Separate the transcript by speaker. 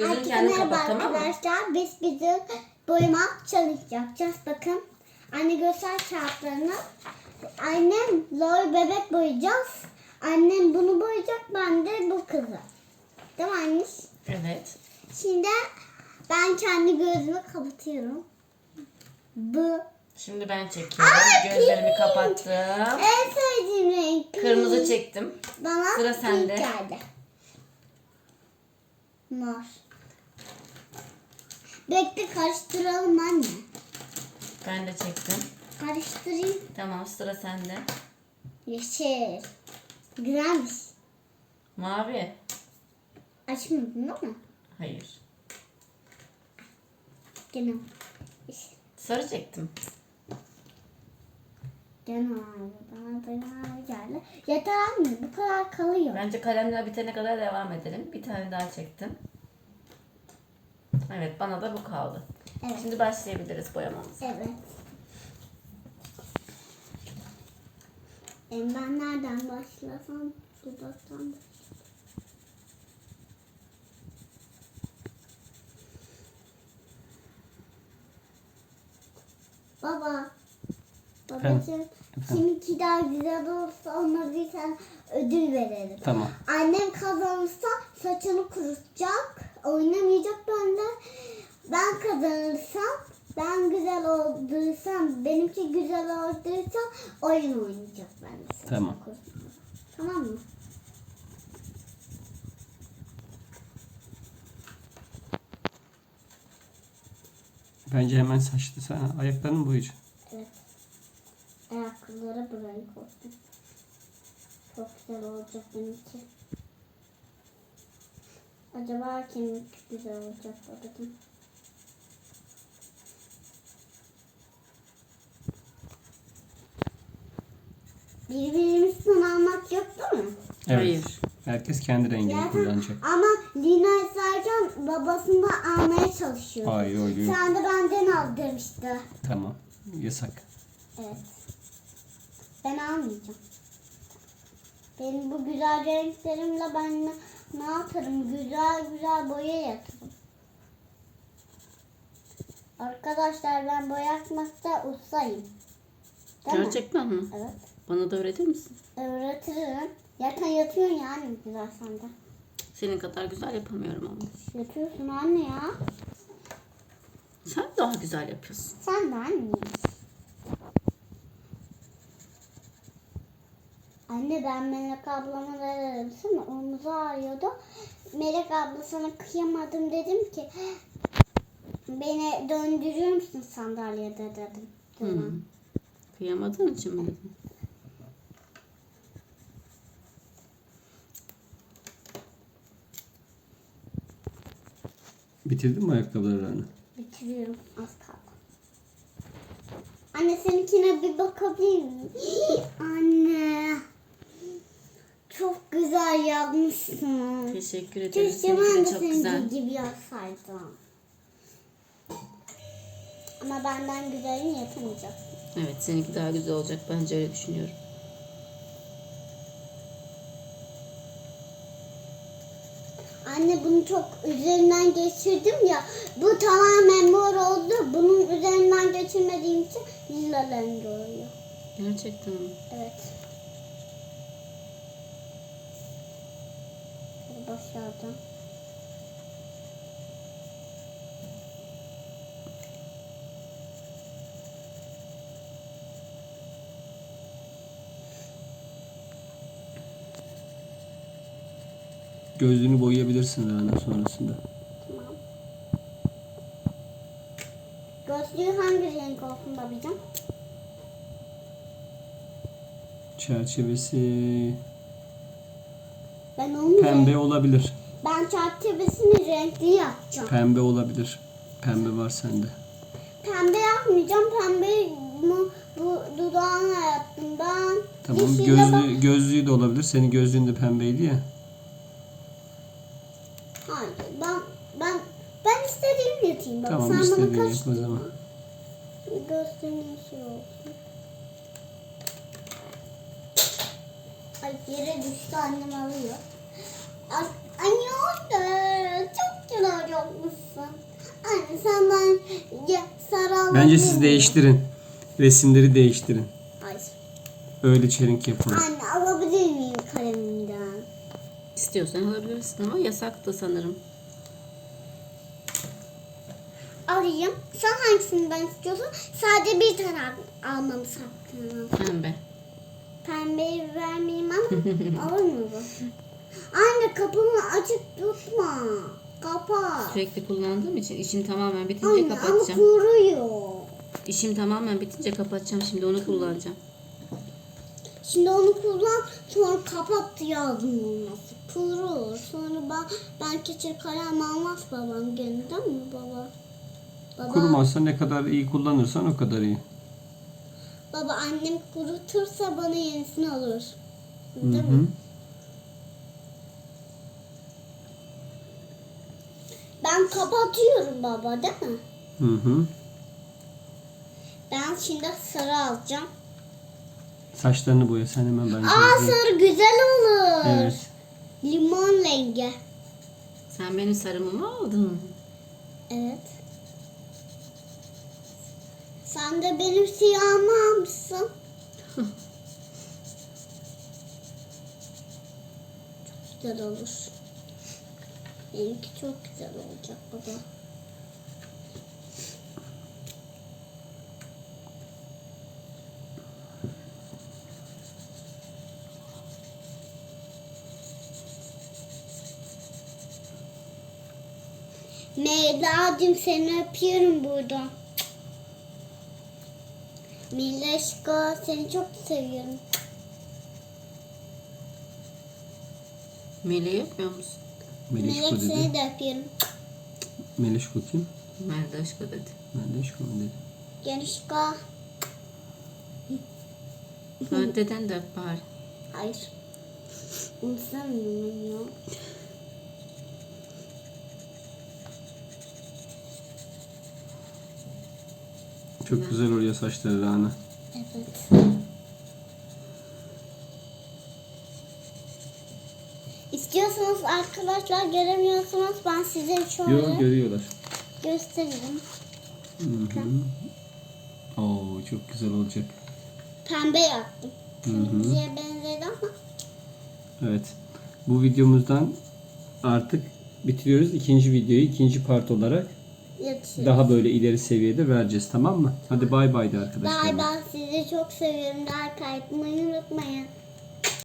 Speaker 1: Gözünü
Speaker 2: Herkese
Speaker 1: kendin
Speaker 2: merhaba
Speaker 1: kapat tamam mı?
Speaker 2: arkadaşlar. Biz bizim boyama challenge yapacağız. Bakın. Anne göster kağıtlarını. Annem lor bebek boyayacağız. Annem bunu boyayacak. Ben de bu kızı. Değil mi anne?
Speaker 1: Evet.
Speaker 2: Şimdi ben kendi gözümü kapatıyorum. Bu.
Speaker 1: Şimdi ben çekiyorum.
Speaker 2: Aa,
Speaker 1: Gözlerimi
Speaker 2: pink.
Speaker 1: kapattım.
Speaker 2: En sevdiğim renk. pink.
Speaker 1: Kırmızı çektim.
Speaker 2: Bana
Speaker 1: Sıra
Speaker 2: pink
Speaker 1: sende.
Speaker 2: geldi. Mor. Bekle karıştıralım anne.
Speaker 1: Ben de çektim.
Speaker 2: Karıştırayım.
Speaker 1: Tamam sıra sende.
Speaker 2: Yeşil. Güzelmiş.
Speaker 1: Mavi.
Speaker 2: Açmadın değil mi?
Speaker 1: Hayır.
Speaker 2: Gene.
Speaker 1: Sarı çektim.
Speaker 2: Gene abi. Bana da mavi geldi. Yeter anne. Bu kadar kalıyor.
Speaker 1: Bence kalemler bitene kadar devam edelim. Bir tane daha çektim. Evet bana da bu kaldı.
Speaker 2: Evet.
Speaker 1: Şimdi başlayabiliriz boyamamıza.
Speaker 2: Evet. Ben nereden başlasam? Dudaktan Baba. Babacığım. Kiminki daha güzel olursa ona bir tane ödül verelim.
Speaker 3: Tamam.
Speaker 2: Annem kazanırsa saçını kurutacak. Oynamayacak ben de. Ben kazanırsam ben güzel olduysam benimki güzel olduysa oyun oynayacak ben de.
Speaker 3: Tamam.
Speaker 2: Tamam mı?
Speaker 3: Bence hemen saçlı sen ayaklarını mı boyayacaksın?
Speaker 2: Evet. Ayakkabıları bu renk olsun. Çok güzel olacak benimki. Acaba kiminki güzel olacak bakayım. Birbirimizden almak yok değil mi?
Speaker 1: Hayır.
Speaker 3: Herkes kendi rengini
Speaker 2: Zaten
Speaker 3: kullanacak.
Speaker 2: ama Lina izlerken babasını da almaya çalışıyor.
Speaker 3: Hayır öyle yok.
Speaker 2: Sen de benden al demişti.
Speaker 3: Tamam. Yasak.
Speaker 2: Evet. Ben almayacağım. Benim bu güzel renklerimle ben ne, yaparım? Güzel güzel boya yaparım. Arkadaşlar ben boyatmakta ustayım. Değil?
Speaker 1: Gerçekten mi?
Speaker 2: Evet.
Speaker 1: Bana da öğretir misin?
Speaker 2: Öğretirim. Zaten yatıyorsun yani güzel sende.
Speaker 1: Senin kadar güzel yapamıyorum ama.
Speaker 2: Yatıyorsun anne ya.
Speaker 1: Sen daha güzel yapıyorsun.
Speaker 2: Sen de anne. Anne ben Melek ablama da dedim sana omuzu ağrıyordu. Melek abla sana kıyamadım dedim ki beni döndürür müsün sandalyede dedim.
Speaker 1: Hı. Kıyamadığın için mi dedin?
Speaker 3: Bitirdin mi ayakkabılarını?
Speaker 2: Bitiriyorum az kaldı. Anne seninkine bir bakabilir miyim? Anne. Güzel yapmışsın.
Speaker 1: Teşekkür ederim.
Speaker 2: Keşke ben
Speaker 1: de çok
Speaker 2: senin
Speaker 1: güzel.
Speaker 2: gibi yapsaydım. Ama benden güzelini yapamayacaksın.
Speaker 1: Evet seninki daha güzel olacak. Bence öyle düşünüyorum.
Speaker 2: Anne bunu çok üzerinden geçirdim ya. Bu tamamen mor oldu. Bunun üzerinden geçirmediğim için lila rengi oluyor.
Speaker 1: Gerçekten mi?
Speaker 2: Evet. Şöyle başladım.
Speaker 3: Gözlüğünü boyayabilirsin Rana sonrasında.
Speaker 2: Tamam. Gözlüğü hangi renk olsun babacığım?
Speaker 3: Çerçevesi
Speaker 2: Ben onu
Speaker 3: pembe olabilir.
Speaker 2: Ben çerçevesini renkli yapacağım.
Speaker 3: Pembe olabilir. Pembe var sende.
Speaker 2: Pembe yapmayacağım. Pembe bu, bu dudağına yaptım ben.
Speaker 3: Tamam.
Speaker 2: yeşille bak-
Speaker 3: Gözlü, gözlüğü de olabilir. Senin gözlüğün de pembeydi ya.
Speaker 2: Hayır ben ben ben istediğimi yapayım. Bak,
Speaker 3: Tamam
Speaker 2: sen bana
Speaker 3: istediğini yap o zaman.
Speaker 2: Gözlüğün yeşil olsun. Ay yere düştü annem alıyor. Anne oldu. Çok güzel Ya, sarı alabilir
Speaker 3: Bence siz değiştirin. Resimleri değiştirin.
Speaker 2: Hayır.
Speaker 3: Öyle çelenk yapın.
Speaker 2: Anne alabilir miyim kalemimden?
Speaker 1: İstiyorsan alabilirsin ama yasak da sanırım.
Speaker 2: Alayım. Sen hangisinden istiyorsun? Sadece bir tane al- almamı sakın.
Speaker 1: Pembe.
Speaker 2: Pembeyi vermeyeyim ama alır mı bu? Anne kapımı açık tutma. Kapat.
Speaker 1: Sürekli kullandığım için işim tamamen bitince
Speaker 2: Anne ama
Speaker 1: kapatacağım.
Speaker 2: kuruyor.
Speaker 1: İşim tamamen bitince kapatacağım. Şimdi onu kullanacağım.
Speaker 2: Şimdi onu kullan sonra kapat yazdım olması. Kurur. Sonra ben, ben keçir kalem almaz babam gene değil mi baba? Baba,
Speaker 3: Kurumazsa ne kadar iyi kullanırsan o kadar iyi.
Speaker 2: Baba annem kurutursa bana yenisini alır.
Speaker 3: Hı
Speaker 2: Değil
Speaker 3: hı.
Speaker 2: mi? Ben kapatıyorum baba değil mi?
Speaker 3: Hı hı.
Speaker 2: Ben şimdi sarı alacağım.
Speaker 3: Saçlarını boya sen hemen bence.
Speaker 2: Aa sarı güzel olur.
Speaker 3: Evet.
Speaker 2: Limon rengi.
Speaker 1: Sen benim sarımı mı aldın?
Speaker 2: Evet. Sen de benim siyahımı almışsın. çok güzel olur. Benimki çok güzel olacak baba. Meyla'cığım seni öpüyorum buradan. Mileşko seni çok seviyorum.
Speaker 1: Meleği öpmüyor musun?
Speaker 2: Melek seni
Speaker 3: dedi.
Speaker 2: de öpüyorum.
Speaker 3: Melişko kim?
Speaker 1: Merdaşka dedi.
Speaker 3: Melişko mu dedi?
Speaker 2: Genişko.
Speaker 1: Önteden de öp bari.
Speaker 2: Hayır. Onu sevmiyorum ya.
Speaker 3: Çok güzel oluyor saçları Rana.
Speaker 2: Evet. İstiyorsanız arkadaşlar göremiyorsunuz. Ben size şöyle
Speaker 3: Yok görüyorlar.
Speaker 2: gösteririm.
Speaker 3: Hı hı. Oo çok güzel olacak.
Speaker 2: Pembe yaptım.
Speaker 3: Hı hı.
Speaker 2: Kırmızıya benzedi ama
Speaker 3: Evet. Bu videomuzdan artık bitiriyoruz. İkinci videoyu ikinci part olarak
Speaker 2: yatıyor.
Speaker 3: daha böyle ileri seviyede vereceğiz tamam mı? Hadi bay bay de arkadaşlar.
Speaker 2: Bay bay sizi çok seviyorum. Like atmayı unutmayın.